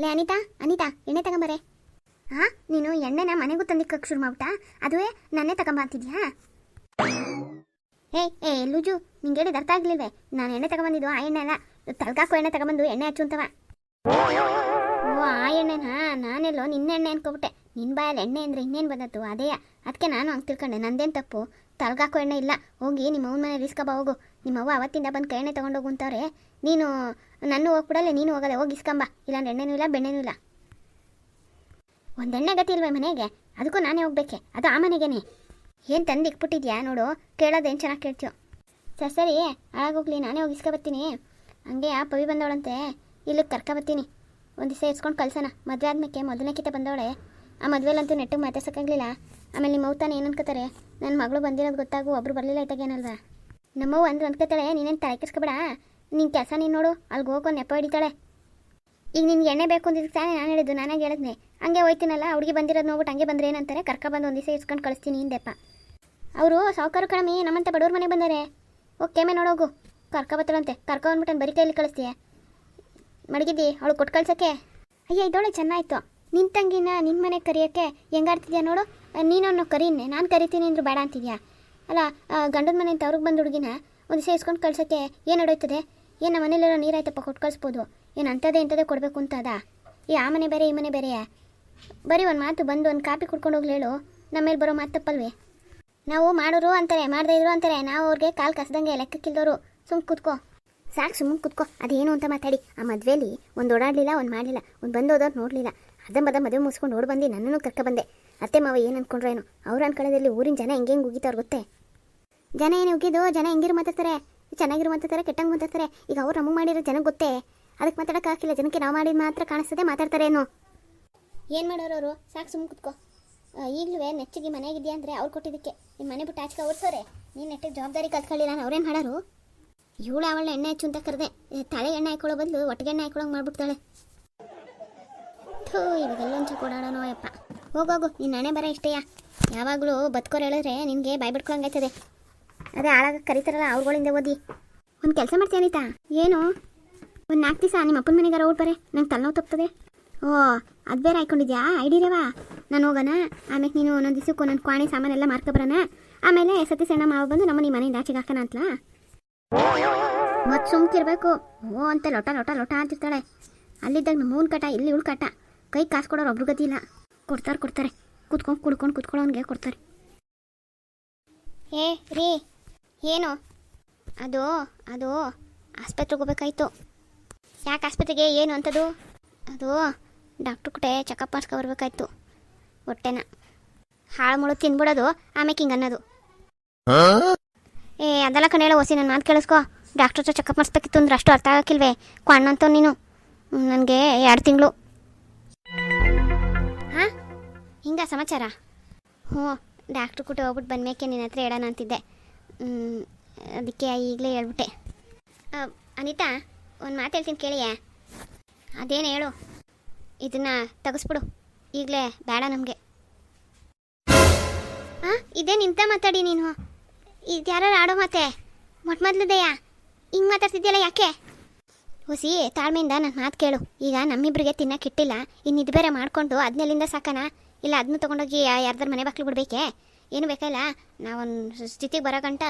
ಲೇ, ಅನಿತಾ ಅನಿತಾ, ಎಣ್ಣೆ ತಗೊಂಬರೆ. ಹಾ ನೀನು ಎಣ್ಣೆನ ಮನೆಗೂ ತಂದಿಕ್ಕಕ್ಕೆ ಶುರು ಮಾಡ್ಬಿಟ್ಟ? ಅದುವೇ ನನ್ನೇ ತಗೊಂಬಂತಿದ್ಯಾ ಏ ಏ, ಲೂಜು, ನಿಂಗೆ ಹೇಳಿದ ಅರ್ಥ ಆಗ್ಲಿಲ್ವೇ? ನಾನು ಎಣ್ಣೆ ತಗೊಂಬಂದಿದ್ದು ಆ ಎಣ್ಣೆನ ತಲ್ಗಾಕೋ ಎಣ್ಣೆ ತಗೊಂಬಂದು ಎಣ್ಣೆ ಹಚ್ಚು ಅಂತವ ಓ, ಆ ಎಣ್ಣೆನಾ? ನಾನೆಲ್ಲೋ ನಿನ್ನ ಎಣ್ಣೆ ಅನ್ಕೊಬಿಟ್ಟೆ. ನಿನ್ನ ಬಾಯಲ್ಲಿ ಎಣ್ಣೆ ಅಂದರೆ ಇನ್ನೇನು ಬಂದತ್ತು ಅದೇ ಅದಕ್ಕೆ ನಾನು ಹಂಗೆ ತಿಳ್ಕೊಂಡೆ. ನಂದೇನು ತಪ್ಪು? ತಲ್ಗಾಕೋ ಎಣ್ಣೆ ಇಲ್ಲ. ಹೋಗಿ ನಿಮ್ಮ ಅವ್ನ ಮನೆ ಇಸ್ಕೊಬ, ಹೋಗು. ನಿಮ್ಮ ಅವ್ವ ಅವತ್ತಿಂದ ಬಂದು ಕೈ ಎಣ್ಣೆ ತೊಗೊಂಡೋಗು ಅಂತವ್ರೆ ನೀನು, ನನ್ನ ಹೋಗ್ಬಿಡಲ್ಲ ನೀನು ಹೋಗಲ್ಲ ಹೋಗಿ ಇಸ್ಕೊಂಬ. ಇಲ್ಲಾಂದ್ರೆ ಎಣ್ಣೆನೂ ಇಲ್ಲ, ಬೆಣ್ಣೆನೂ ಇಲ್ಲ. ಒಂದು ಎಣ್ಣೆ ಗತಿ ಇಲ್ವೇ ಮನೆಗೆ? ಅದಕ್ಕೂ ನಾನೇ ಹೋಗ್ಬೇಕೆ? ಅದು ಆ ಮನೆಗೇನೆ. ಏನು ತಂದು ಇಕ್ಬಿಟ್ಟಿದ್ಯಾ ನೋಡು. ಕೇಳೋದೇನು ಚೆನ್ನಾಗಿ ಕೇಳ್ತೀಯೋ. ಸರಿ ಸರಿ. ಹಾಳಾಗೋಗ್ಲಿ ನಾನೇ ಹೋಗಿ ಇಸ್ಕೊಬತ್ತೀನಿ ಹಂಗೆ ಆ ಪವಿ ಬಂದವಳಂತೆ. ಇಲ್ಲಿಗೆ ಕರ್ಕೊಬತ್ತೀನಿ ಒಂದು ದಿವಸ ಇಸ್ಕೊಂಡು ಕಳ್ಸೋಣ. ಮದುವೆ ಆದ್ಮೇಲೆ ಮೊದಲನೇ ಕಿತ್ತ ಬಂದವಳೆ. ಆ ಮದುವೆಲಂತೂ ನೆಟ್ಟಿಗೆ ಮಾತಾಡ್ಸೋಕ್ಕಾಗಲಿಲ್ಲ. ಆಮೇಲೆ ನಿಮ್ಮ ತಾನೇ ಏನು ಅನ್ಕೋತಾರೆ? ನನ್ನ ಮಗಳು ಬಂದಿರೋದು ಗೊತ್ತಾಗು, ಒಬ್ರು ಬರಲಿಲ್ಲ ಇದ್ದಾಗೇನಲ್ವಾ ನಮ್ಮವ್ವ ಅಂದ್ರೆ ಅಂದ್ಕೋತಾಳೆ ನೀನೇನು ತಲೆ ನಿನ್ನ ಕೆಲಸ ನೀನು ನೋಡು ಅಲ್ಲಿಗೆ ಹೋಗೋ ನೆಪ ಹಿಡಿತಾಳೆ. ಈಗ ನಿನ್ಗೆ ಎಣ್ಣೆ ಬೇಕು ಅಂದಿದ್ದಕ್ಕೆ ತಾನೇ ನಾನು ಹೇಳಿದ್ದು, ನಾನೇ ಹೇಳಿದ್ನೆ. ಹಂಗೆ ಹೋಯ್ತೀನಲ್ಲ ಹುಡುಗಿ ಬಂದಿರೋದು ನೋಡ್ಬಿಟ್ಟು ಹಂಗೆ ಬಂದ್ರೆ ಏನಂತಾರೆ? ಕರ್ಕೊಬಂದು ಒಂದು ದಿವಸ ಇಸ್ಕೊಂಡು ಕಳಿಸ್ತೀನಿ ಹಿಂದೆಪ್ಪ ಅವರು, ಸಾವುಕಾರ ಕಡಿಮೆ ನಮ್ಮಂತ ಬಡವ್ರ ಮನೆ ಬಂದಾರೆ. ಓಕೆಮೆ ನೋಡೋಗು ಕರ್ಕ ಬಂದುಬಿಟ್ಟು ಬರೀ ಕೈಲಿ ಕಳಿಸ್ತೀಯ? ಮಡಗಿದ್ದಿ, ಅವಳು ಕೊಟ್ಟು ಕಳ್ಸೋಕ್ಕೆ? ಅಯ್ಯ ಇದೊಳೆ ಚೆನ್ನಾಯ್ತು. ನಿನ್ನ ತಂಗಿನ ನಿನ್ನ ಮನೆ ಕರಿಯೋಕ್ಕೆ ಹೆಂಗಾಡ್ತಿದ್ಯಾ ನೋಡು? ನೀನನ್ನು ಕರೀನೆ ನಾನು ಕರಿತೀನಿ ಅಂದ್ರು ಬೇಡ ಅಂತಿದ್ಯಾ? ಅಲ್ಲ ಗಂಡನ ಮನೆ ಅಂತ ಅವ್ರಿಗೆ ಬಂದು ಹುಡುಗಿನ ಒಂದು ಸೇರಿಸ್ಕೊಂಡು ಕಳ್ಸೋಕ್ಕೆ ಏನು ನಡೆಯುತ್ತದೆ ಏನು ನಮ್ಮ ಮನೇಲಿರೋ ನೀರಾಯ್ತಪ್ಪ ಕೊಟ್ಟು ಕಳಿಸ್ಬೋದು. ಏನು ಅಂಥದ್ದೇ ಇಂಥದ್ದೇ ಕೊಡಬೇಕು ಅಂತ ಅದ ಈ ಆ ಮನೆ ಬೇರೆ, ಈ ಮನೆ ಬೇರೆಯಾ? ಬರೀ ಒಂದು ಮಾತು ಬಂದು ಒಂದು ಕಾಪಿ ಕುಡ್ಕೊಂಡು ಹೋಗ್ಲಿ ಹೇಳು. ನಮ್ಮ ಮೇಲೆ ಬರೋ ಮಾತು ತಪ್ಪಲ್ವೇ? ನಾವು ಮಾಡೋರು ಅಂತಾರೆ, ಮಾಡದೇ ಇದ್ರು ಅಂತಾರೆ. ನಾವು ಅವ್ರಿಗೆ ಕಾಲು ಕಸ್ದಂಗೆ ಲೆಕ್ಕಕ್ಕಿಲ್ದವರು ಸುಮ್ ಕೂತ್ಕೋ. ಸಾಕು ಸುಮ್ಮನೆ ಕೂತ್ಕೋ. ಅದೇನು ಅಂತ ಮಾತಾಡಿ. ಆ ಮದುವೆಲಿ ಒಂದು ಓಡಾಡಲಿಲ್ಲ, ಒಂದು ಮಾಡಲಿಲ್ಲ, ಒಂದು ಬಂದು ಹೋದವ್ರು ನೋಡಲಿಲ್ಲ. ಅದ ಮದ ಮದುವೆ ಮುಗಿಸ್ಕೊಂಡು ಓಡ್ ಬಂದು ನನ್ನನ್ನು ಕರ್ಕ ಬಂದೆ. ಅತ್ತೆ ಮಾವ ಏನು ಅನ್ಕೊಂಡ್ರೇನು ಅವ್ರ ಅನ್ಕೊಳ್ಳೋದ್ರಲ್ಲಿ ಊರಿನ ಜನ ಹೆಂಗೆ ಹೆಂಗೆ ಉಗಿತಾವ್ರು ಗೊತ್ತೇ? ಜನ ಏನು ಉಗಿದು ಜನ ಹೆಂಗಿರು ಮಾತಾಡ್ತಾರೆ. ಚೆನ್ನಾಗಿರು ಮಾತಾಡ್ತಾರೆ, ಕೆಟ್ಟಂಗೆ ಮಾತಾಡ್ತಾರೆ. ಈಗ ಅವ್ರು ನಮಗೆ ಮಾಡಿರೋ ಜನಕ್ಕೆ ಗೊತ್ತೇ? ಅದಕ್ಕೆ ಮಾತಾಡೋಕ್ಕಾಗಿಲ್ಲ ಜನಕ್ಕೆ ನಾವು ಮಾಡಿದ ಮಾತ್ರ ಕಾಣಿಸ್ತದೆ, ಮಾತಾಡ್ತಾರೆ ಏನು. ಏನು ಮಾಡೋರು ಅವರು? ಸಾಕು ಸುಮ್ಮ ಕುತ್ಕೋ. ಈಗಲೂ ನೆಚ್ಚಿಗೆ ಮನೆಗಿದ್ಯಾ ಅಂದರೆ ಅವ್ರು ಕೊಟ್ಟಿದ್ದಕ್ಕೆ. ನಿಮ್ಮ ಮನೆ ಬಿಟ್ಟು ಆಚೆಗೆ ಓಡಿಸೋರೆ. ನೀನು ನೆಟ್ಟಿಗೆ ಜವಾಬ್ದಾರಿ ಕಲ್ತ್ಕೊಳ್ಳಿಲ್ಲ ನಾನು ಅವ್ರೇನು ಮಾಡೋರು ಇವಳು ಅವಳ ಎಣ್ಣೆ ಹಚ್ಚು ಅಂತ ಕರೆದೆ. ತಲೆ ಎಣ್ಣೆ ಹಾಕೊಳ್ಳೋ ಬದಲು ಒಟ್ಟಿಗೆ ಎಣ್ಣೆ ಹಾಕೊಳ್ಳೋಂಗೆ ಮಾಡ್ಬಿಡ್ತಾಳೆ. ಥೂ ಇವಾಗೆಲ್ಲ ಒಂಚ ಕೊಡಾಡೋನೋ ಯಪ್ಪ. ಹೋಗೋಗು ನಿನ್ನ ಹಣೆ ಬರ ಇಷ್ಟೇಯ ಯಾವಾಗಲೂ ಬದುಕೋರು ಹೇಳಿದ್ರೆ ನಿನಗೆ ಬಾಯ್ ಬಿಡ್ಕೊಳಂಗಾಯ್ತದೆ ಅದೇ ಆಳಾಗ ಕರೀತಾರಲ್ಲ, ಅವ್ರುಗಳಿಂದ ಓದಿ. ಒಂದು ಕೆಲಸ ಮಾಡ್ತೀಯ ಅನಿತಾ? ಏನು? ಒಂದು ನಾಲ್ಕು ದಿವಸ ನಿಮ್ಮ ಅಪ್ಪನ ಮನೆಗಾರ ಓಡ್ಬಾರೆ ನಂಗೆ ತಲೆನೋವು ತಪ್ತದೆ. ಓ, ಅದು ಬೇರೆ ಹಾಕೊಂಡಿದ್ಯಾ ಐಡಿರೇವಾ ನಾನು ಹೋಗೋಣ. ಆಮೇಲೆ ನೀನು ಒಂದೊಂದು ದಿವಸಕ್ಕೆ ಒಂದೊಂದು ಕ್ವಾಣಿ ಸಾಮಾನೆಲ್ಲ ಮಾರ್ಕೊಬರೋಣ ಆಮೇಲೆ ಸತಿ ಸಣ್ಣ ಮಾವು ಬಂದು ನಮ್ಮ ನಿಮ್ಮ ಮನೆಯಿಂದ ಆಚೆಗೆ ಹಾಕೋಣ ಅಂತಲಾ? ಮತ್ತು ಸುಮ್ಕಿರ್ಬೇಕು. ಓ, ಅಂತ ಲೊಟ ಲೊಟ ಲೊಟ ಅಂತಿರ್ತಾಳೆ. ಅಲ್ಲಿದ್ದಾಗ ನಮ್ಮ ಮೂನ್ ಕಟ, ಇಲ್ಲಿ ಉಳ್ ಕಟ ಕೈ ಕಾಸು ಕೊಡೋರು ಒಬ್ರು ಗತಿ ಇಲ್ಲ. ಕೊಡ್ತಾರೆ ಕೊಡ್ತಾರೆ. ಕುತ್ಕೊಂಡು ಕುಡ್ಕೊಂಡು ಕುತ್ಕೊಳ್ಳೋನ್ಗೆ ಕೊಡ್ತಾರೆ. ಏ ರೀ ಏನು? ಅದು ಅದು ಆಸ್ಪತ್ರೆಗೆ ಹೋಗ್ಬೇಕಾಯ್ತು. ಯಾಕೆ ಆಸ್ಪತ್ರೆಗೆ? ಏನು ಅಂತದು ಅದು ಡಾಕ್ಟ್ರ್ ಕಡೆ ಚೆಕಪ್ ಮಾಡಿಸ್ಕೊ ಬರ್ಬೇಕಾಯ್ತು. ಹೊಟ್ಟೆನ. ಹಾಳು ಮುಳು ತಿನ್ಬಿಡೋದು ಆಮೇಲೆ ಹಿಂಗೆ ಅನ್ನೋದು. ಏ ಅದೆಲ್ಲ ಕಣೇಳ ಓಸಿ ನನ್ನ ಮಾತು ಕೇಳಿಸ್ಕೊ. ಡಾಕ್ಟ್ರ್ ಹತ್ರ ಚೆಕಪ್ ಮಾಡಿಸ್ಬೇಕಿತ್ತು ಅಂದ್ರೆ ಅಷ್ಟು ಅರ್ಥ ಆಗಕ್ಕಿಲ್ವೇ? ಕಣ್ಣಂತ ನೀನು. ನನಗೆ ಎರಡು ತಿಂಗಳು. ಹಿಂಗ ಸಮಾಚಾರ? ಹ್ಞೂ ಡಾಕ್ಟ್ರ್ ಕೂಟ ಹೋಗ್ಬಿಟ್ಟು ಬಂದ್ಮೇಕೆ ನಿನ್ನ ಹತ್ರ ಹೇಳೋಣ ಅಂತಿದ್ದೆ. ಅದಕ್ಕೆ ಈಗಲೇ ಹೇಳ್ಬಿಟ್ಟೆ. ಅನಿತಾ, ಒಂದು ಮಾತು ಹೇಳ್ತೀನಿ ಕೇಳಿಯೇ? ಅದೇನು ಹೇಳು? ಇದನ್ನು ತೆಗೆಸ್ಬಿಡು. ಈಗಲೇ ಬೇಡ ನಮಗೆ. ಹಾಂ ಇದೇ ನಿಂತ ಮಾತಾಡಿ ನೀನು. ಇದು ಯಾರು ಆಡೋ ಮಾತೆ? ಮೊಟ್ಟ ಮೊದಲದೆಯಾ ಹಿಂಗೆ ಮಾತಾಡ್ತಿದ್ಯಲ್ಲ ಯಾಕೆ? ಹುಸಿ, ತಾಳ್ಮೆಯಿಂದ ನನ್ನ ಮಾತು ಕೇಳು. ಈಗ ನಮ್ಮಿಬ್ಬರಿಗೆ ಇಟ್ಟಿಲ್ಲ. ಇನ್ನು ಇದು ಬೇರೆ ಮಾಡಿಕೊಂಡು ಅದನ್ನೆಲ್ಲಿಂದ ಸಾಕಣ ಇಲ್ಲ ಅದನ್ನ ತೊಗೊಂಡೋಗಿ ಯಾರ್ದಾರ ಮನೆ ಬಾಕ್ಲು ಬಿಡ್ಬೇಕೆ? ಏನು ಬೇಕಲ್ಲ ನಾವೊಂದು ಸ್ಥಿತಿಗೆ ಬರೋ ಗಂಟ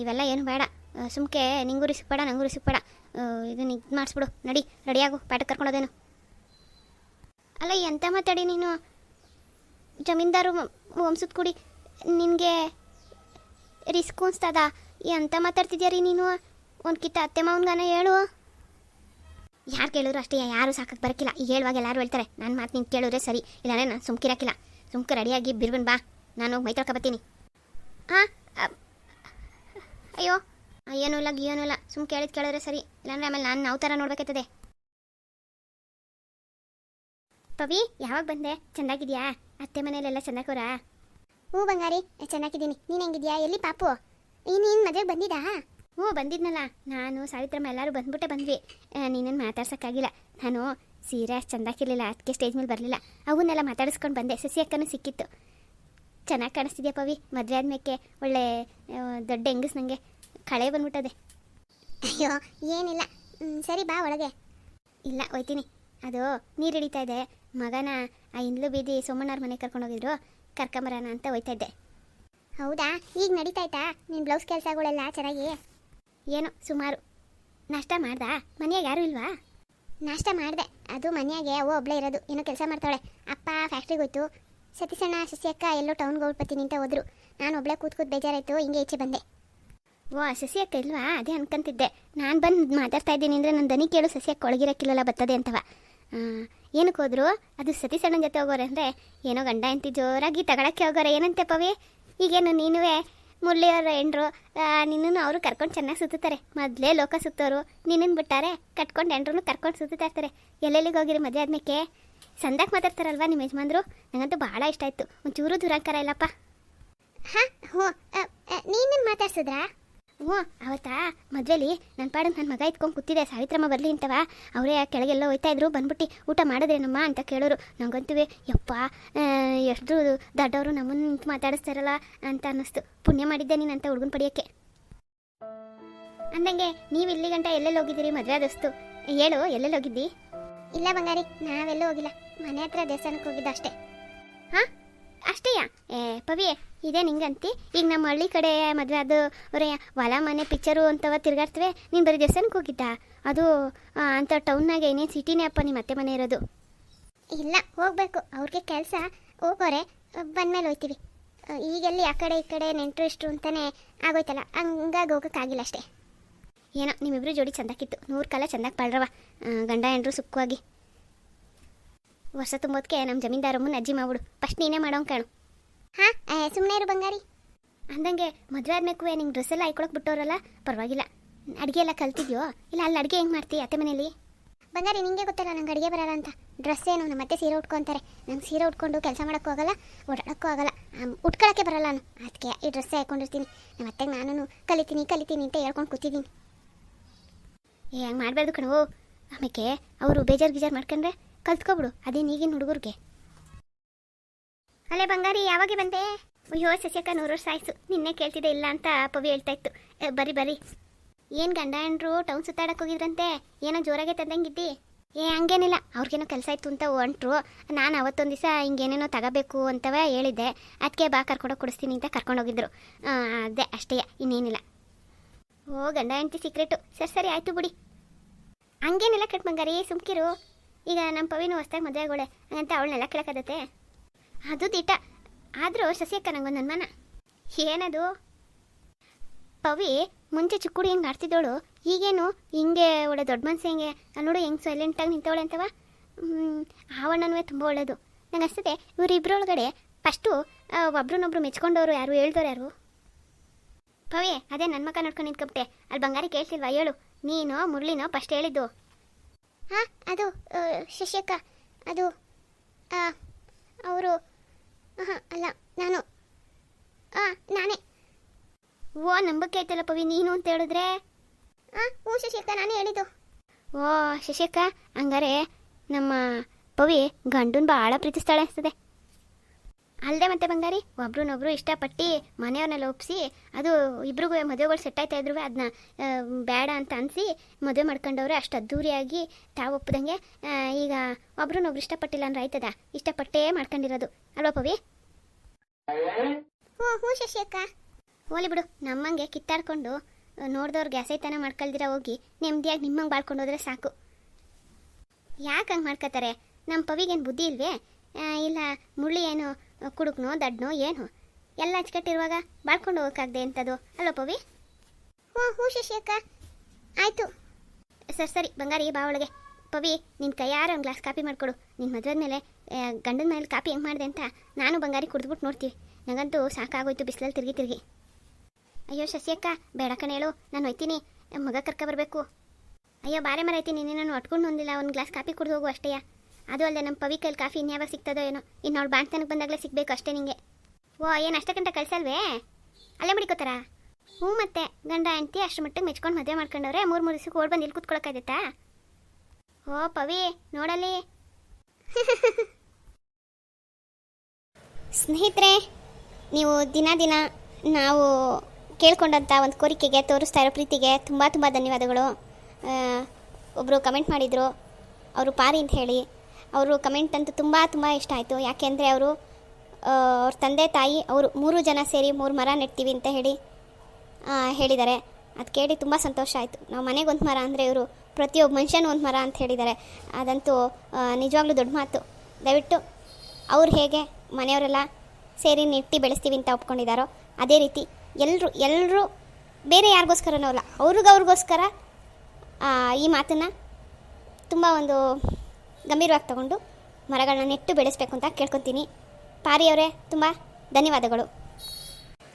ಇವೆಲ್ಲ ಏನು ಬೇಡ. ಸುಮ್ಕೆ ನಿಂಗೂ ಸಿಕ್ಬೇಡ ಬೇಡ ನಂಗೂ ರಿಸಿಕ್ ಬೇಡ ಇದನ್ನ ಇದು ಮಾಡಿಸ್ಬಿಡು. ನಡಿ ರೆಡಿಯಾಗು ಪ್ಯಾಟಕ್ಕೆ ಕರ್ಕೊಂಡೋದೇನು. ಅಲ್ಲ, ಎಂತ ಮಾತಾಡಿ ನೀನು? ಜಮೀನ್ದಾರು ವಂಶದ ಕುಡಿ ನಿನಗೆ ರಿಸ್ಕ್ ಅನ್ಸ್ತದ? ಎಂತ ಮಾತಾಡ್ತಿದ್ಯಾ ರೀ ನೀನು? ಒಂದು ಕಿತ್ತ ಅತ್ತೆ ಮಾವನ್ಗಾನ ಹೇಳು. ಯಾರು ಕೇಳಿದ್ರು ಅಷ್ಟೇ, ಯಾರು ಸಾಕಕ್ಕೆ ಬರಕ್ಕಿಲ್ಲ ಈಗ ಹೇಳುವಾಗ ಎಲ್ಲರೂ ಹೇಳ್ತಾರೆ ನನ್ನ ಮಾತು ನೀನು ಕೇಳಿದ್ರೆ ಸರಿ, ಇಲ್ಲಾಂದ್ರೆ ನಾನು ಸುಮ್ಕಿರಕ್ಕಿಲ್ಲ ಸುಮ್ಕ ರೆಡಿಯಾಗಿ ಬಿರ್ಬನ್ ಬಾ, ನಾನು ಮೈ ತೊಳ್ಕೊಬತ್ತೀನಿ ಹಾಂ ಅಯ್ಯೋ ಏನೂ ಇಲ್ಲ ಏನೂ ಇಲ್ಲ ಸುಮ್ ಕೇಳಿದ್ ಕೇಳಿದ್ರೆ ಸರಿ, ಇಲ್ಲಾಂದ್ರೆ ಆಮೇಲೆ ನಾನು ನಾವು ಥರ ನೋಡ್ಬೇಕಾಯ್ತದೆ ಪವಿ, ಯಾವಾಗ ಬಂದೆ? ಚೆನ್ನಾಗಿದ್ಯಾ ಅತ್ತೆ ಮನೇಲೆಲ್ಲ ಚೆಂದಾಕವ್ರಾ ಹ್ಞೂ ಬಂಗಾರಿ ಚೆನ್ನಾಗಿದ್ದೀನಿ ನೀನು ಹೆಂಗಿದ್ಯಾ? ಎಲ್ಲಿ ಪಾಪು? ನೀನು ಮದುವೆಗೆ ಬಂದಿದ್ದಾ ಹ್ಞೂ, ಬಂದಿದ್ನಲ್ಲ. ನಾನು, ಸಾವಿತ್ರಮ್ಮ ಎಲ್ಲರೂ ಬಂದ್ಬಿಟ್ಟೆ ಬಂದ್ವಿ. ನೀನೇನು ಮಾತಾಡ್ಸೋಕ್ಕಾಗಿಲ್ಲ. ನಾನು ಸೀರೆ ಅಷ್ಟು ಚೆಂದಾಕಿರಲಿಲ್ಲ ಅದಕ್ಕೆ ಸ್ಟೇಜ್ ಮೇಲೆ ಬರಲಿಲ್ಲ. ಅವನ್ನೆಲ್ಲ ಮಾತಾಡಿಸ್ಕೊಂಡು ಬಂದೆ. ಸಸಿ ಅಕ್ಕನೂ ಸಿಕ್ಕಿತ್ತು. ಚೆನ್ನಾಗಿ ಕಾಣಿಸ್ತಿದ್ಯಾ ಪವಿ? ಮದುವೆ ಆದ್ಮೇಲೆ ಒಳ್ಳೆ ದೊಡ್ಡ ಹೆಂಗಸ್ ನನಗೆ ಕಳೆ ಬಂದ್ಬಿಟ್ಟದೆ. ಅಯ್ಯೋ, ಏನಿಲ್ಲ. ಸರಿ ಬಾ ಒಳಗೆ. ಇಲ್ಲ, ಹೋಯ್ತೀನಿ. ಅದು ನೀರು ಹಿಡಿತಾ ಇದೆ. ಮಗನ ಆ ಇಂದ್ಲು ಬೀದಿ ಸೋಮಣ್ಣವ್ರ ಮನೆ ಕರ್ಕೊಂಡೋಗಿದ್ರು ಕರ್ಕೊಂಬರೋಣ ಅಂತ ಹೋಯ್ತಾ ಇದ್ದೆ. ಹೌದಾ? ಈಗ ನಡೀತಾಯ್ತಾ ನಿನ್ನ ಬ್ಲೌಸ್ ಕೆಲಸಗಳೆಲ್ಲ ಚೆನ್ನಾಗಿ? ಏನು, ಸುಮಾರು. ನಾಷ್ಟ ಮಾಡ್ದಾ? ಮನೆಯಾಗ ಯಾರು ಇಲ್ವಾ? ನಾಷ್ಟ ಮಾಡಿದೆ. ಅದು ಮನೆಯಾಗೆ ಅವು ಒಬ್ಳೆ ಇರೋದು. ಏನೋ ಕೆಲಸ ಮಾಡ್ತಾಳೆ ಅಪ್ಪ ಫ್ಯಾಕ್ಟ್ರಿಗೆ ಹೋಯ್ತು ಸತೀಸಣ್ಣ ಸಸ್ಯಕ್ಕ ಎಲ್ಲೋ ಟೌನ್ಗೆ ಹೋಗ್ಬತ್ತೀನಿ ಅಂತ ಹೋದ್ರು. ನಾನು ಒಬ್ಳೆ ಕೂತ್ ಕೂತ್ ಬೇಜಾರಾಯ್ತು. ಹಿಂಗೆ ಈಚೆ ಬಂದೆ. ಓ ಸಸ್ಯಕ್ಕ ಇಲ್ವಾ? ಅದೇ ಅನ್ಕೊಂತಿದ್ದೆ. ನಾನು ಬಂದು ಮಾತಾಡ್ತಾ ಇದ್ದೀನಿ ಅಂದರೆ ನನ್ನ ದನಿ ಕೇಳು ಸಸ್ಯಕ್ಕೆ ಒಳಗಿರಕ್ಕಿಲ್ಲಲ್ಲ ಬರ್ತದೆ ಅಂತವ. ಏನಕ್ಕೆ ಹೋದ್ರು? ಅದು ಸತೀಸಣ್ಣನ ಜೊತೆ ಹೋಗೋರೆ ಅಂದರೆ ಏನೋ ಗಂಡ ಎಂತಿ ಜೋರಾಗಿ ತಗೊಳಕ್ಕೆ ಹೋಗೋರೆ. ಏನಂತೆ ಪವಿ? ಈಗೇನು ನೀನುವೇ? ಮುರಳಿಯವ್ರ ಎಂಡ್ರು ನಿನ್ನನ್ನು ಅವರು ಕರ್ಕೊಂಡು ಚೆನ್ನಾಗಿ ಸುತ್ತಾರೆ ಮೊದಲೇ ಲೋಕ ಸುತ್ತೋರು ನಿನ್ನನ್ನು ಬಿಟ್ಟಾರೆ ಕಟ್ಕೊಂಡು ಎಂಡ್ರೂ ಕರ್ಕೊಂಡು ಸುತ್ತಾ ಇರ್ತಾರೆ. ಎಲ್ಲೆಲ್ಲಿಗೆ ಹೋಗಿರಿ ಮದುವೆ ಆದ್ಮೇಲೆ ಸಂದಾಕ್ ಮಾತಾಡ್ತಾರಲ್ವಾ ನಿಮ್ಮ ಯಜಮಾನ್ರು? ನನಗಂತೂ ಭಾಳ ಇಷ್ಟ ಆಯಿತು. ಒಂಚೂರು ದುರಂಕಾರ ಇಲ್ಲಪ್ಪ. ಹಾಂ, ಹ್ಞೂ. ನೀನೇನು ಮಾತಾಡ್ಸಿದ್ರಾ? ಹ್ಞೂ ಅವತ್ತಾ ಮದ್ವೆಲಿ ನನ್ನ ಪಾಡಂತ ನನ್ನ ಮಗ ಇಟ್ಕೊಂಡು ಕೂತಿದೆ ಸಾವಿತ್ರಮ್ಮ ಬರಲಿ ಅಂತವ. ಅವರೇ ಕೆಳಗೆಲ್ಲ ಹೋಯ್ತಾ ಇದ್ರು ಬಂದ್ಬಿಟ್ಟು ಊಟ ಮಾಡಿದ್ರೇನಮ್ಮ ಅಂತ ಕೇಳೋರು. ನಂಗಂತೂ ಯಪ್ಪ ಎಷ್ಟು ದೊಡ್ಡವರು ನಮ್ಮನ್ನು ನಿಂತು ಮಾತಾಡಿಸ್ತಾರಲ್ಲ ಅಂತ ಅನ್ನಿಸ್ತು. ಪುಣ್ಯ ಮಾಡಿದ್ದೆ ನೀನು ಅಂತ ಹುಡುಗನ ಪಡೆಯೋಕ್ಕೆ. ಅಂದಂಗೆ ನೀವು ಇಲ್ಲಿ ಗಂಟ ಎಲ್ಲೆಲ್ಲಿ ಹೋಗಿದ್ದೀರಿ ಮದುವೆ ಆದಸ್ತು ಹೇಳು ಎಲ್ಲೆಲ್ಲಿ ಹೋಗಿದ್ದಿ? ಇಲ್ಲ ಬಂಗಾರಿ ನಾವೆಲ್ಲೂ ಹೋಗಿಲ್ಲ. ಮನೆ ಹತ್ರ ದೇವಸ್ಥಾನಕ್ಕೆ ಹೋಗಿದ್ದ ಅಷ್ಟೇ ಹಾಂ? ಅಷ್ಟೇಯಾ ಏ ಪವಿ ಇದೇ ನಿಂಗಂತಿ. ಈಗ ನಮ್ಮ ಹಳ್ಳಿ ಕಡೆ ಮದುವೆ ಅದು ಅವರೇ ಹೊಲ ಮನೆ ಪಿಕ್ಚರು ಅಂತವ ತಿರ್ಗಾಡ್ತವೆ. ನೀನು ಬರೀ ದೇವಸ್ಥಾನಕ್ಕೆ ಹೋಗಿದ್ದ? ಅದು ಅಂಥ ಟೌನ್ನಾಗೆ ಏನೇನು ಸಿಟಿನೇ ಅಪ್ಪ ನಿಮ್ಮ ಅತ್ತೆ ಮನೆ ಇರೋದು. ಇಲ್ಲ ಹೋಗಬೇಕು. ಅವ್ರಿಗೆ ಕೆಲಸ. ಹೋಗೋರೆ. ಬಂದಮೇಲೆ ಹೋಯ್ತೀವಿ. ಈಗೆಲ್ಲಿ ಆ ಕಡೆ ಈ ಕಡೆ ನೆಂಟರು ಇಷ್ಟು ಅಂತಲೇ ಆಗೋಯ್ತಲ್ಲ ಹಂಗಾಗಿ ಹೋಗೋಕ್ಕಾಗಿಲ್ಲ ಅಷ್ಟೇ. ಏನೋ ನಿಮ್ಮಿಬ್ಬರು ಜೋಡಿ ಚಂದಕ್ಕಿತ್ತು ನೂರು ಕಾಲ ಚೆಂದಾಗಿ ಪಾಳ್ರವ. ಗಂಡ ಹೆಂಡ್ರು ಸುಖವಾಗಿ ವರ್ಷ ತುಂಬೋದಕ್ಕೆ ನಮ್ಮ ಜಮೀನ್ದಾರಮ್ಮನ ಅಜ್ಜಿ ಮಾಡ್ಬಿಡು. ಫಸ್ಟ್ ನೀನೇ ಮಾಡೋಂಗೆ ಕಾಣು ಹಾಂ ಸುಮ್ಮನೆ ಇರು ಬಂಗಾರಿ. ಅಂದಂಗೆ ಮದುವೆ ಆದ್ಮೇಲೆ ನಿಂಗೆ ಡ್ರೆಸ್ ಎಲ್ಲ ಹಾಕೊಳಕ್ಕೆ ಬಿಟ್ಟೋರಲ್ಲ ಪರವಾಗಿಲ್ಲ. ಅಡುಗೆ ಎಲ್ಲ ಕಲ್ತಿದ್ಯೋ? ಇಲ್ಲ ಅಲ್ಲಿ ಅಡುಗೆ ಹೆಂಗೆ ಮಾಡ್ತೀಯ ಅತ್ತೆ ಮನೇಲಿ? ಬಂಗಾರಿ ನಿಂಗೆ ಗೊತ್ತಲ್ಲ ನಂಗೆ ಅಡುಗೆ ಬರಲ್ಲ ಅಂತ. ಡ್ರೆಸ್ ಏನು ನಮ್ಮ ಅತ್ತೆ ಸೀರೆ ಉಟ್ಕೊತಾರೆ. ನಂಗೆ ಸೀರೆ ಉಟ್ಕೊಂಡು ಕೆಲಸ ಮಾಡೋಕ್ಕೂ ಆಗಲ್ಲ ಓಡಾಡೋಕ್ಕೂ ಆಗಲ್ಲ. ಉಟ್ಕೊಳ್ಳೋಕ್ಕೆ ಉಟ್ಕೊಳಕ್ಕೆ ಬರಲ್ಲ ನಾನು. ಅದಕ್ಕೆ ಈ ಡ್ರೆಸ್ಸೇ ಹಾಕೊಂಡಿರ್ತೀನಿ ನಮ್ಮ ಅತ್ತೆಗೆ ನಾನು ಕಲಿತೀನಿ ಕಲಿತೀನಿ ಅಂತ ಹೇಳ್ಕೊಂಡು ಕೂತಿದ್ದೀನಿ. ಏ ಹಂಗೆ ಮಾಡಬಾರ್ದು ಕಣವು ಆಮೇಲೆ ಅವರು ಬೇಜಾರು ಗಿಜಾರು ಮಾಡ್ಕೊಂಡ್ರೆ ಕಲ್ತ್ಕೊಬಿಡು. ಅದೇನು ಈಗಿನ ಹುಡುಗರಿಗೆ. ಅಲ್ಲೇ ಬಂಗಾರಿ, ಯಾವಾಗ ಬಂದೆ? ಅಯ್ಯೋ, ಸಸ್ಯಕ್ಕ ನೂರು ವರ್ಷ ಆಯ್ತು. ನಿನ್ನೆ ಕೇಳ್ತಿದ್ದೆ ಇಲ್ಲ ಅಂತ ಪವಿ ಹೇಳ್ತಾ ಇತ್ತು. ಬರೀ ಬರ್ರಿ ಏನು ಗಂಡ ಹೆಂಡ್ರು ಟೌನ್ ಸುತ್ತಾಡಕ್ಕೆ ಹೋಗಿದ್ರಂತೆ? ಏನೋ ಜೋರಾಗೆ ತಂದಂಗಿದ್ದಿ? ಏ, ಹಂಗೇನಿಲ್ಲ. ಅವ್ರಿಗೇನೋ ಕೆಲಸ ಇತ್ತು ಅಂತ ಹೊಂಟ್ರು ನಾನು ಅವತ್ತೊಂದು ದಿವಸ ಹಿಂಗೇನೇನೋ ತಗೋಬೇಕು ಅಂತವೇ ಹೇಳಿದ್ದೆ. ಅದಕ್ಕೆ ಬಾ, ಕರ್ಕೊಂಡೋಗಿ ಕೊಡಿಸ್ತೀನಿ ಅಂತ ಕರ್ಕೊಂಡೋಗಿದ್ರು. ಅದೇ, ಅಷ್ಟೇ. ಇನ್ನೇನಿಲ್ಲ. ಓ, ಗಂಡ ಹೆಂಡತಿ ಸೀಕ್ರೆಟು ಸರಿ ಸರಿ, ಆಯಿತು ಬಿಡಿ. ಹಂಗೇನಿಲ್ಲ ಕಟ್ ಬಂಗಾರಿ, ಸುಮ್ಕಿರು. ಈಗ ನಮ್ಮ ಪವಿನು ಹೊಸ್ದಾಗಿ ಮದುವೆ ಆಗೋಳೆ, ಹಂಗಂತ ಅವಳನ್ನೆಲ್ಲ ಕೇಳಕ್ಕದತ್ತೆ ಅದು ದಿಟ ಆದರೂ ಶಶಿಯಕ್ಕ ನಂಗೊಂದು ಅನುಮಾನ. ಏನದು? ಪವಿ ಮುಂಚೆ ಚಿಕ್ಕುಡಿ ಹೆಂಗೆ ಆಡ್ತಿದ್ದವಳು ಈಗೇನು ಹಿಂಗೆ ಒಳ್ಳೆ ದೊಡ್ಡ ಮನ್ಸು ಹೆಂಗೆ? ನೋಡು ಹೆಂಗೆ ಸೈಲೆಂಟಾಗಿ ನಿಂತವಳೆ ಅಂತವ? ಆವಣ್ಣನೂ ತುಂಬ ಒಳ್ಳೆಯದು ನಂಗೆ ಅನ್ಸುತ್ತೆ ಇವರಿಬ್ಬರೊಳಗಡೆ ಫಸ್ಟು ಒಬ್ರನ್ನೊಬ್ರು ಮೆಚ್ಕೊಂಡವರು ಯಾರು ಹೇಳ್ದವ್ರು ಯಾರು? ಪವಿ, ಅದೇ ನನ್ನ ಮಕ್ಕ ನೋಡ್ಕೊಂಡು ನಿಂತ್ಕೊಬಿಟ್ಟೆ. ಅಲ್ಲಿ ಬಂಗಾರಿ ಕೇಳ್ತಿಲ್ವಾ, ಹೇಳು. ನೀನು, ಮುರಳಿನೋ ಫಸ್ಟ್ ಹೇಳಿದ್ದು. ಹಾಂ, ಅದು ಶಶಿಕ, ಅದು ಅವರು ಅಲ್ಲ, ನಾನು ಹಾಂ ನಾನೇ. ಓ ನಂಬಕ್ಕೆ ಆಯ್ತಲ್ಲ ಪವಿ, ನೀನು ಅಂತ ಹೇಳಿದ್ರೆ? ಹಾಂ ಹ್ಞೂ ಶಶಿಕ, ನಾನೇ ಹೇಳಿದ್ದು. ಓ, ಶಶಿಕ, ಹಂಗಾರೆ ನಮ್ಮ ಪವಿ ಗಂಡನ್ ಭಾಳ ಪ್ರೀತಿಸ್ತಾಳೆ ಅನಿಸ್ತದೆ. ಅಲ್ಲದೆ ಮತ್ತೆ ಬಂಗಾರಿ ಒಬ್ರನ್ನೊಬ್ರು ಇಷ್ಟಪಟ್ಟು ಮನೆಯವ್ರನ್ನೆಲ್ಲ ಒಪ್ಪಿಸಿ ಅದು ಇಬ್ರಿಗೂ ಮದುವೆಗಳು ಸೆಟ್ ಆಯ್ತಾ ಇದ್ರು ಅದನ್ನ ಬೇಡ ಅಂತ ಅನಿಸಿ ಮದುವೆ ಮಾಡ್ಕೊಂಡವ್ರೆ ಅಷ್ಟು ಅದ್ದೂರಿಯಾಗಿ ತಾವು ಒಪ್ಪದಂಗೆ ಈಗ ಒಬ್ರನ್ನೊಬ್ರು ಇಷ್ಟಪಟ್ಟಿಲ್ಲ ಅಂದ್ರೆ ಆಯ್ತದ? ಇಷ್ಟಪಟ್ಟೇ ಮಾಡ್ಕೊಂಡಿರೋದು. ಅಲ್ವಾ ಪವಿ? ಹ್ಞೂ ಹ್ಞೂ ಶಶಿಯಕ್ಕ ಹೋಲಿ ಬಿಡು ನಮ್ಮಂಗೆ ಕಿತ್ತಾಡ್ಕೊಂಡು ನೋಡಿದವ್ರಿಗೆ ಅಸೈತನ ಮಾಡ್ಕೊಳ್ದಿರ ಹೋಗಿ ನೆಮ್ಮದಿಯಾಗಿ ನಿಮ್ಮಂಗೆ ಬಾಳ್ಕೊಂಡು ಹೋದ್ರೆ ಸಾಕು. ಯಾಕೆ ಹಂಗೆ ಮಾಡ್ಕೋತಾರೆ ನಮ್ಮ ಪವಿಗೇನು ಬುದ್ಧಿ ಇಲ್ವೇ? ಇಲ್ಲ ಮುಳ್ಳಿ ಏನು ಕುಡುಕ್ನೋ, ದಡ್ನೋ, ಏನು. ಎಲ್ಲ ಅಚ್ಚಕಟ್ಟಿರುವಾಗ ಬಾಳ್ಕೊಂಡು ಹೋಗೋಕ್ಕಾಗ್ದೆ ಎಂಥದ್ದು? ಅಲ್ವ ಪವಿ? ಹ್ಞೂ ಹ್ಞೂ ಶಶಿಯಕ್ಕ ಆಯಿತು. ಸರಿ ಸರಿ, ಬಂಗಾರಿ, ಬಾ ಒಳಗೆ. ಪವಿ ನಿನ್ನ ಕೈಯಾರ ಒಂದು ಗ್ಲಾಸ್ ಕಾಪಿ ಮಾಡಿಕೊಡು. ನಿನ್ನ ಮದುವೆ ಮೇಲೆ ಗಂಡನ ಮೇಲೆ ಕಾಪಿ ಹೆಂಗೆ ಮಾಡಿದೆ ಅಂತ ನಾನು ಬಂಗಾರಿ ಕುಡಿದ್ಬಿಟ್ಟು ನೋಡ್ತೀವಿ. ನನಗಂತೂ ಸಾಕಾಗೋಯ್ತು ಬಿಸಿಲಲ್ಲಿ ತಿರುಗಿ ತಿರುಗಿ. ಅಯ್ಯೋ ಶಶಿಯಕ್ಕ ಬೇಡ ಕಣ ಹೇಳು. ನಾನು ಹೋಯ್ತೀನಿ. ಮಗ ಕರ್ಕ ಬರಬೇಕು ಅಯ್ಯೋ, ಬಾರೆ ಮರ ಐತಿ ನಾನು ಅಟ್ಕೊಂಡು ಹೊಂದಿಲ್ಲ ಒಂದು ಗ್ಲಾಸ್ ಕಾಪಿ ಕುಡಿದು ಹೋಗು ಅಷ್ಟೇಯ? ಅದು ಅಲ್ಲದೆ ನಮ್ಮ ಪವಿ ಕೈಲಿ ಕಾಫಿ ಇನ್ಯಾವ ಸಿಗ್ತದೋ ಏನೋ. ಇನ್ನು ಅವಳು ಬಾಣ್ತನಕ್ಕೆ ಬಂದಾಗಲೇ ಸಿಗಬೇಕು ಅಷ್ಟೇ ನಿಂಗೆ. ಓ, ಏನು ಅಷ್ಟು ಗಂಟ ಕಳ್ಸಲ್ವೇ? ಅಲ್ಲೇ ಮಡಿಕೋತಾರ? ಹ್ಞೂ ಮತ್ತೆ. ಗಂಡ, ಹೆಂಡ್ತಿ ಅಷ್ಟು ಮಟ್ಟಿಗೆ ಮೆಚ್ಕೊಂಡು ಮದುವೆ ಮಾಡ್ಕೊಂಡವ್ರೆ, ಮೂರು ಮೂರು ದಿವಸಕ್ಕೆ ಓಡ್ಬಂದು ಇಲ್ಲಿ ಕೂತ್ಕೊಳಕ್ಕಾಗತ್ತಾ? ಓ, ಪವಿ ನೋಡಲಿ ಸ್ನೇಹಿತರೆ, ನೀವು ದಿನ ದಿನ ನಾವು ಕೇಳ್ಕೊಂಡಂಥ ಒಂದು ಕೋರಿಕೆಗೆ ತೋರಿಸ್ತಾ ಇರೋ ಪ್ರೀತಿಗೆ ತುಂಬ ತುಂಬ ಧನ್ಯವಾದಗಳು. ಒಬ್ಬರು ಕಮೆಂಟ್ ಮಾಡಿದರು. ಅವರು ಪಾರಿ ಅಂತ ಹೇಳಿ. ಅವರು ಕಮೆಂಟ್ ಅಂತೂ ತುಂಬ ತುಂಬ ಇಷ್ಟ ಆಯಿತು. ಯಾಕೆಂದರೆ ಅವರು ಅವ್ರ ತಂದೆ ತಾಯಿ, ಅವರು ಮೂರು ಜನ ಸೇರಿ ಮೂರು ಮರ ನೆಡ್ತೀವಿ ಅಂತ ಹೇಳಿ ಹೇಳಿದ್ದಾರೆ. ಅದು ಕೇಳಿ ತುಂಬ ಸಂತೋಷ ಆಯಿತು. ನಾವು ಮನೆಗೆ ಒಂದು ಮರ ಅಂದರೆ ಇವರು ಪ್ರತಿಯೊಬ್ಬ ಮನುಷ್ಯನೂ ಒಂದು ಮರ ಅಂತ ಹೇಳಿದ್ದಾರೆ. ಅದಂತೂ ನಿಜವಾಗ್ಲೂ ದೊಡ್ಡ ಮಾತು. ದಯವಿಟ್ಟು ಅವ್ರು ಹೇಗೆ ಮನೆಯವರೆಲ್ಲ ಸೇರಿ ನೆಟ್ಟಿ ಬೆಳೆಸ್ತೀವಿ ಅಂತ ಒಪ್ಕೊಂಡಿದ್ದಾರೋ ಅದೇ ರೀತಿ ಎಲ್ಲರೂ ಎಲ್ಲರೂ ಬೇರೆ ಯಾರಿಗೋಸ್ಕರನೂ ಅಲ್ಲ, ಅವ್ರಿಗವ್ರಿಗೋಸ್ಕರ ಈ ಮಾತನ್ನು ತುಂಬ ಒಂದು ಗಂಭೀರವಾಗಿ ತಗೊಂಡು ಮರಗಳನ್ನ ನೆಟ್ಟು ಬೆಳೆಸಬೇಕು ಅಂತ ಕೇಳ್ಕೊತೀನಿ. ಪಾರಿಯವರೇ ತುಂಬ ಧನ್ಯವಾದಗಳು.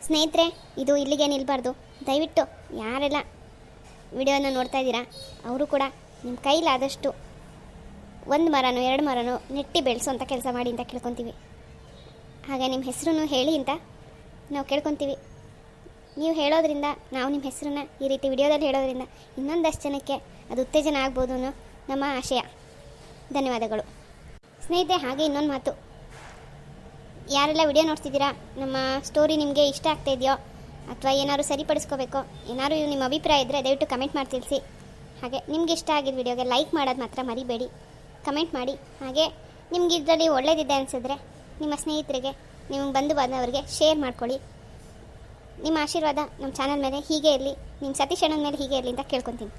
ಸ್ನೇಹಿತರೆ, ಇದು ಇಲ್ಲಿಗೆ ನಿಲ್ಬಾರ್ದು. ದಯವಿಟ್ಟು ಯಾರೆಲ್ಲ ವಿಡಿಯೋನ ನೋಡ್ತಾ ಇದ್ದೀರಾ, ಅವರು ಕೂಡ ನಿಮ್ಮ ಕೈಲಾದಷ್ಟು ಒಂದು ಮರನೋ, ಎರಡು ಮರನೋ ನೆಟ್ಟಿ ಬೆಳೆಸೋಂಥ ಕೆಲಸ ಮಾಡಿ ಅಂತ ಕೇಳ್ಕೊತೀವಿ. ಹಾಗೆ ನಿಮ್ಮ ಹೆಸರನ್ನು ಹೇಳಿ ಅಂತ ನಾವು ಕೇಳ್ಕೊತೀವಿ. ನೀವು ಹೇಳೋದ್ರಿಂದ, ನಾವು ನಿಮ್ಮ ಹೆಸರನ್ನ ಈ ರೀತಿ ವಿಡಿಯೋದಲ್ಲಿ ಹೇಳೋದ್ರಿಂದ ಇನ್ನೊಂದಷ್ಟು ಜನಕ್ಕೆ ಅದು ಉತ್ತೇಜನ ಆಗ್ಬೋದು ಅನ್ನೋ ನಮ್ಮ ಆಶಯ. ಧನ್ಯವಾದಗಳು. ಸ್ನೇಹಿತೆ ಹಾಗೆ ಇನ್ನೊಂದು ಮಾತು. ಯಾರೆಲ್ಲ ವಿಡಿಯೋ ನೋಡ್ತಿದ್ದೀರಾ, ನಮ್ಮ ಸ್ಟೋರಿ ನಿಮಗೆ ಇಷ್ಟ ಆಗ್ತಾ ಇದೆಯೋ, ಅಥವಾ ಏನಾದ್ರು ಸರಿಪಡಿಸ್ಕೋಬೇಕೋ, ಏನಾದ್ರು ನಿಮ್ಮ ಅಭಿಪ್ರಾಯ ಇದ್ದರೆ ದಯವಿಟ್ಟು ಕಮೆಂಟ್ ಮಾಡಿ ತಿಳಿಸಿ. ಹಾಗೆ ನಿಮ್ಗೆ ಇಷ್ಟ ಆಗಿದ್ದ ವಿಡಿಯೋಗೆ ಲೈಕ್ ಮಾಡೋದು ಮಾತ್ರ ಮರಿಬೇಡಿ. ಕಮೆಂಟ್ ಮಾಡಿ. ಹಾಗೆ ನಿಮ್ಗೆ ಇದರಲ್ಲಿ ಒಳ್ಳೇದಿದೆ ಅನಿಸಿದ್ರೆ ನಿಮ್ಮ ಸ್ನೇಹಿತರಿಗೆ, ನಿಮ್ಮ ಬಂಧು ಬಾಂಧವರಿಗೆ ಶೇರ್ ಮಾಡ್ಕೊಳ್ಳಿ. ನಿಮ್ಮ ಆಶೀರ್ವಾದ ನಮ್ಮ ಚಾನಲ್ ಮೇಲೆ ಹೀಗೆ ಇರಲಿ, ನಿಮ್ಮ ಸತೀಶ್ ಅಣ್ಣನ ಮೇಲೆ ಹೀಗೆ ಇರಲಿ ಅಂತ ಕೇಳ್ಕೊತೀನಿ.